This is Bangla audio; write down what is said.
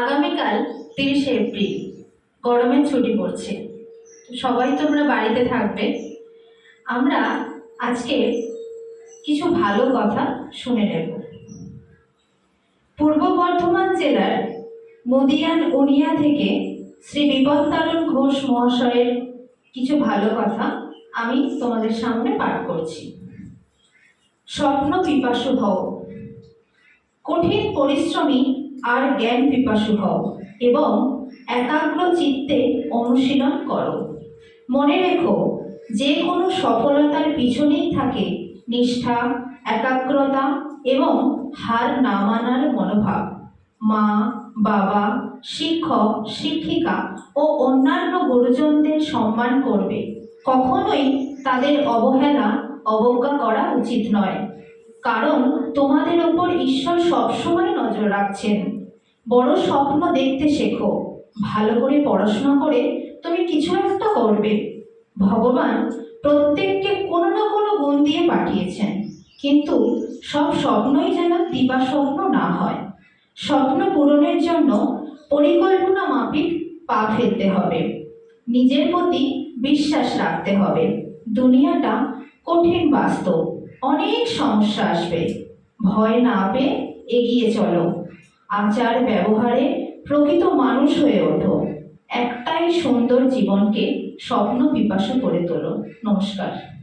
আগামীকাল তিরিশে এপ্রিল, গরমের ছুটি পড়ছে। সবাই তোমরা বাড়িতে থাকবে। আমরা আজকে কিছু ভালো কথা শুনে নেব। পূর্ব বর্ধমান জেলার মুদিয়ান উনিয়া থেকে শ্রী বিপত্তারণ ঘোষ মহাশয়ের কিছু ভালো কথা আমি তোমাদের সামনে পাঠ করছি। স্বপ্ন পিপাসু হও কঠিন পরিশ্রমী আর জ্ঞান পিপাসু হও এবং একাগ্র চিত্তে অনুশীলন করো। মনে রেখো, যে কোনো সফলতার পিছনেই থাকে নিষ্ঠা, একাগ্রতা এবং হার না মানার মনোভাব। মা, বাবা, শিক্ষক, শিক্ষিকা ও অন্যান্য গুরুজনদের সম্মান করবে। কখনোই তাদের অবহেলা, অবজ্ঞা করা উচিত নয়। কারণ তোমাদের ওপর ঈশ্বর সবসময় নজর রাখছেন। বড় স্বপ্ন দেখতে শেখো। ভালো করে পড়াশোনা করে তুমি কিছু একটা করবে। ভগবান প্রত্যেককে কোনো না কোনো গুণ দিয়ে পাঠিয়েছেন। কিন্তু সব স্বপ্নই যেন দিবা স্বপ্ন না হয়। স্বপ্ন পূরণের জন্য পরিকল্পনা মাফিক পা ফেলতে হবে। নিজের প্রতি বিশ্বাস রাখতে হবে। দুনিয়াটা কঠিন বাস্তব। অনেক সমস্যা আসবে। ভয় না পেয়ে এগিয়ে চলো। আচার ব্যবহারে প্রকৃত মানুষ হয়ে ওঠো। একটাই সুন্দর জীবনকে স্বপ্ন পিপাসা করে তোলো। নমস্কার।